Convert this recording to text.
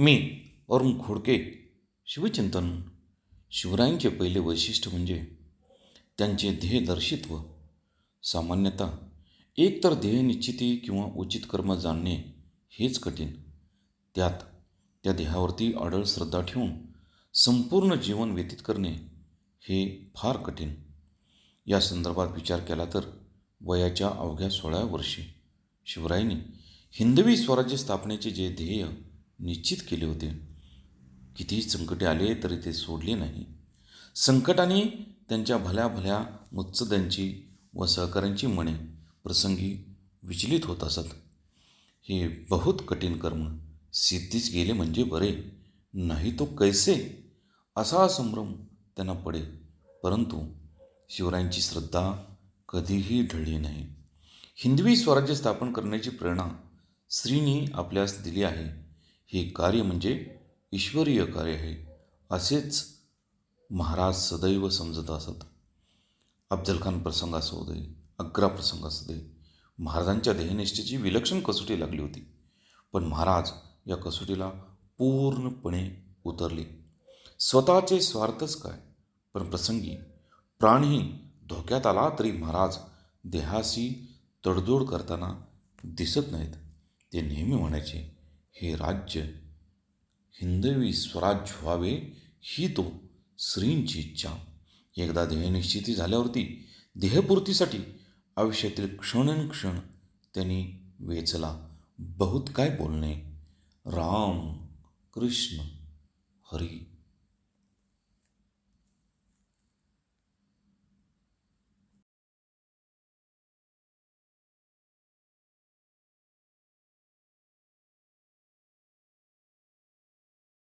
मी अरुण खोडके शिवचिंतन शिवरायांचे पहिले वैशिष्ट्य म्हणजे त्यांचे ध्येयदर्शित्व सामान्यतः एकतर ध्येय निश्चिती किंवा उचित कर्म जाणणे हेच कठीण. त्यात त्या ध्येयावरती अडळ श्रद्धा ठेवून संपूर्ण जीवन व्यतीत करणे हे फार कठीण. या संदर्भात विचार केला तर वयाच्या अवघ्या सोळाव्या वर्षी शिवरायांनी हिंदवी स्वराज्य स्थापनेचे जे ध्येय निश्चित केले होते. कितीही संकटे आले तरी ते सोडले नाही. संकटाने त्यांच्या भल्या भल्या मुत्सद्यांची व सहकाऱ्यांची मने प्रसंगी विचलित होत असत. हे बहुत कठीण कर्म सिद्धीच गेले म्हणजे बरे नाही तो कैसे? असा संभ्रम त्यांना पडे परंतु शिवरायांची श्रद्धा कधीही ढळली नाही. हिंदवी स्वराज्य स्थापन करण्याची प्रेरणा श्रीनी आपल्यास दिली आहे. हे कार्य म्हणजे ईश्वरीय कार्य आहे असेच महाराज सदैव समजत असत. अफजलखान प्रसंग असू दे अग्रा प्रसंग असू दे महाराजांच्या देहनिष्ठेची विलक्षण कसोटी लागली होती. पण महाराज या कसोटीला पूर्णपणे उतरले. स्वतःचे स्वार्थच काय? पण प्रसंगी प्राणही धोक्यात आला तरी महाराज देहाशी तडजोड करताना दिसत नाहीत. ते नेहमी म्हणायचे हे राज्य हिंदवी स्वराज्य व्हावे ही तो श्रींची इच्छा. एकदा ध्येयनिश्चिती झाल्यावरती देहपूर्तीसाठी आयुष्यातील क्षणन त्यांनी वेचला. बहुत काय बोलणे? राम कृष्ण हरी.